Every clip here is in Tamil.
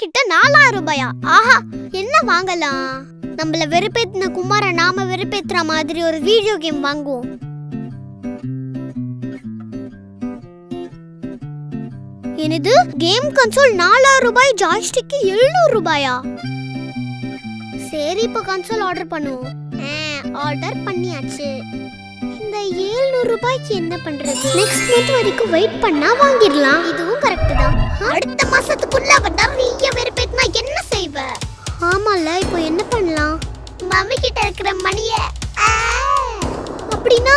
கிட்ட நாலாயிரம் ரூபாயா? ஆஹா என்ன வாங்கலாம்? நம்மள வெறுப்பேத்தின குமார நாம வெறுப்பேத்துற மாதிரி ஒரு வீடியோ கேம் வாங்குவோம். எனது கேம் கன்சோல் நாலாயிரம் ரூபாய் ஜாய்ஸ்டிக்கு எழுநூறு ரூபாயா? சரி இப்போ கன்சோல் ஆர்டர் பண்ணுவோம். ஆர்டர் பண்ணியாச்சு. இந்த 700 ரூபாய்க்கு என்ன பண்றது? நெக்ஸ்ட் மந்த் வரைக்கும் வெயிட் பண்ணா வாங்கிடலாம். இது கரெக்ட் தான் அடுத்த மாசத்துக்குள்ள அவன் நிறைய வெறுப்பேத்தினா என்ன செய்வ? ஆமால இப்போ என்ன பண்ணலாம்? மம்மி கிட்ட இருக்கிற மணிய அப்படின்னா?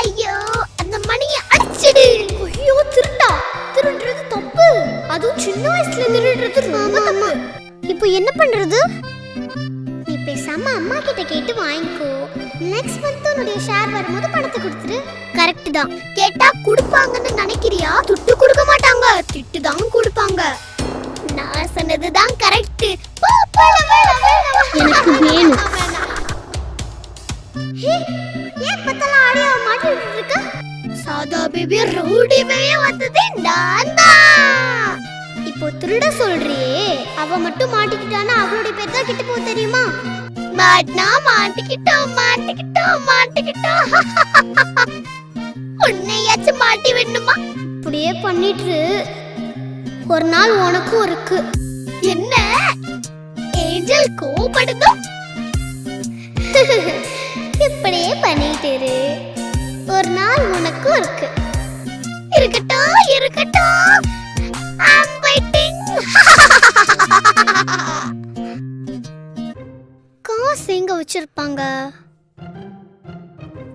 ஐயோ அந்த மணிய அடிச்சிடு. ஐயோ திருட்டா திருடுறது தப்பு. அதுவும் சின்ன வயசுல திருடுறது ரொம்ப தப்பு. இப்போ என்ன பண்றது? நீ பேசாம அம்மா கிட்ட கேட்டு வாங்கிக்கோ. நெக்ஸ்ட் மந்த் உன்னுடைய ஷேர் வரும்போது பணத்தை கொடுத்துரு கரெக்ட் தான். கேட்டா கொடுப்பாங்கன்னு நினைக்கிறியா? துட்டு கொடுக்க மாட்டாங்க. திட்டு தான் கொடுப்பாங்க. நான் சொன்னதுதான் கரெக்ட் எனக்கு வேணும். ஏன் பத்தலாம் ஆடியோ மாட்டிட்டு இருக்க? சாதா பேபி ரவுடிவே வந்தது நான் தான். இப்போ திருட சொல்றியே. அவ மட்டும் மாட்டிக்கிட்டானா? அவளுடைய பேர் தான் கிட்ட போக தெரியுமா? மாட்டினா மாட்டிக்கிட்டோம் மாட்டிக்கிட்டோம் மாட்டிக்கிட்டோம் உன்னையாச்சும் மாட்டி வேணுமா இப்படியே பண்ணிட்டு ஒரு நாள் உனக்கும் இருக்கு. என்ன? ஏஞ்சல் கோபடுதோ இப்படியே பண்ணிட்டு. ஒரு நாள் உனக்கும் இருக்கு. காசு எங்க வச்சிருப்பாங்க?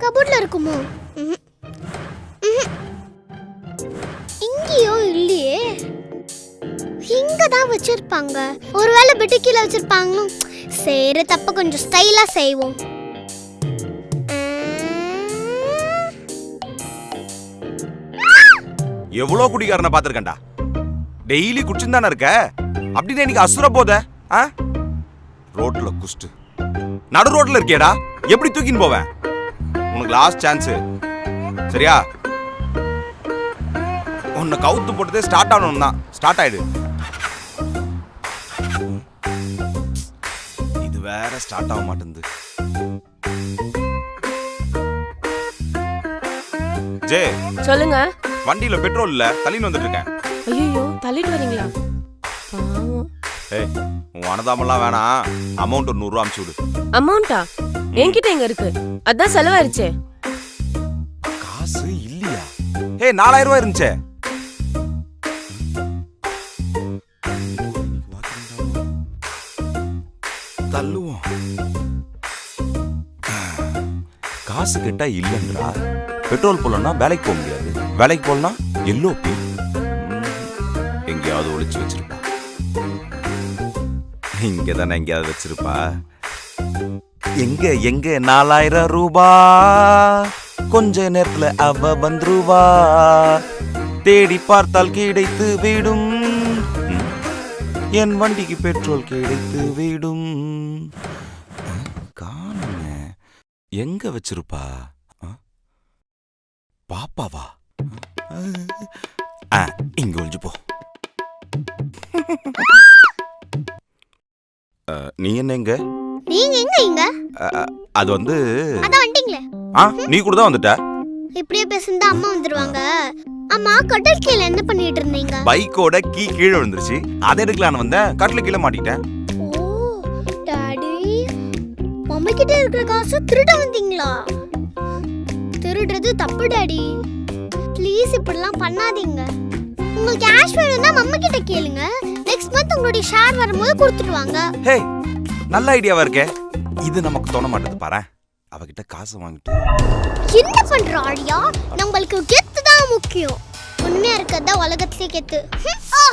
கபோர்ட்ல இருக்குமோ? இங்கேயோ இல்லையே. இங்க தான் வச்சிருப்பாங்க. ஒருவேளை பெட்டு கீழே வச்சிருப்பாங்களோ சரி தப்ப கொஞ்சம் ஸ்டைலா செய்வோம். எவ்வளோ குடிகாரனை பார்த்துருக்கேன்டா? டெய்லி குடிச்சுன்னு தானே இருக்க? அப்படின்னு இன்னைக்கு அசுர போத ஆ? ரோட்ல குஸ்ட்டு. நடு ரோட்ல இருக்கேடா. எப்படி தூக்கின்னு போவேன்? உனக்கு லாஸ்ட் சான்ஸ் சரியா? உன்னை கவுத்து போட்டதே ஸ்டார்ட் ஆகணும் தான் ஸ்டார்ட் ஆயிடு. இது வேற ஸ்டார்ட் ஆக மாட்டேங்குது. ஜே சொல்லுங்க. வண்டியில பெட்ரோல் இல்ல தள்ளின்னு வந்துட்டு இருக்கேன். ஐயோ தள்ளிட்டு வரீங்களா? ஏய் உன் அனதாமெல்லாம் வேணாம். அமௌண்ட் நூறுரூவா அமுச்சு விடு. அமௌண்டா என்கிட்ட எங்க இருக்கு? அதான் செலவாயிருச்சே. காசு இல்லையா? ஏய் நாலாயிரம் ரூபாய் இருந்துச்சே. தள்ளுவோம். காசு கேட்டா இல்லைன்றா. பெட்ரோல் போடலன்னா வேலைக்கு போக முடியாது. வேலைக்கு போகலனா எல்லோபி எங்கேயாவது ஒளிச்சு வச்சிருப்பா இங்க தானே எங்கேயாவது வச்சிருப்பா? எங்க எங்க? நாலாயிரம் ரூபா. கொஞ்ச நேரத்துல அவ வந்துருவா. தேடி பார்த்தால் கிடைத்து விடும். என் வண்டிக்கு பெட்ரோல் கிடைத்து விடும். காணுங்க. எங்க வச்சிருப்பா? பாப்பாவா? ஆ, இங்க ஒழிஞ்சு போ. நீ என்ன எங்க நீங்க எங்க இங்க? அது வந்து அதான் வந்துட்டீங்களே ஆ நீ கூட தான் வந்துட்ட? இப்படியே பேசுந்தா அம்மா வந்துருவாங்க. அம்மா கடல் கீழே என்ன பண்ணிட்டு இருந்தீங்க? பைக்கோட கீ கீழே விழுந்துருச்சு. அதை எடுக்கலான்னு வந்தேன். கட்டில கீழே மாட்டிக்கிட்டேன். ஓ டாடி. மம்மி கிட்ட இருக்கிற காசு திருட வந்தீங்களா? திருடுறது தப்பு டாடி. ப்ளீஸ் இப்படிலாம் பண்ணாதீங்க. உங்களுக்கு கேஷ் வேணும்னா மம்மி கிட்ட கேளுங்க. நெக்ஸ்ட் மந்த் உங்களுடைய ஷேர் வரும்போது கொடுத்துடுவாங்க ஹே நல்ல ஐடியாவா இருக்கே. இது நமக்கு தோண மாட்டேது பாரு. அவகிட்ட காசு வாங்கிட்டு. என்ன பண்ற ஆடியா நம்மளுக்கு கெத்து தான் முக்கியம். உண்மையா இருக்கிறதா உலகத்திலே கெத்து ஆ!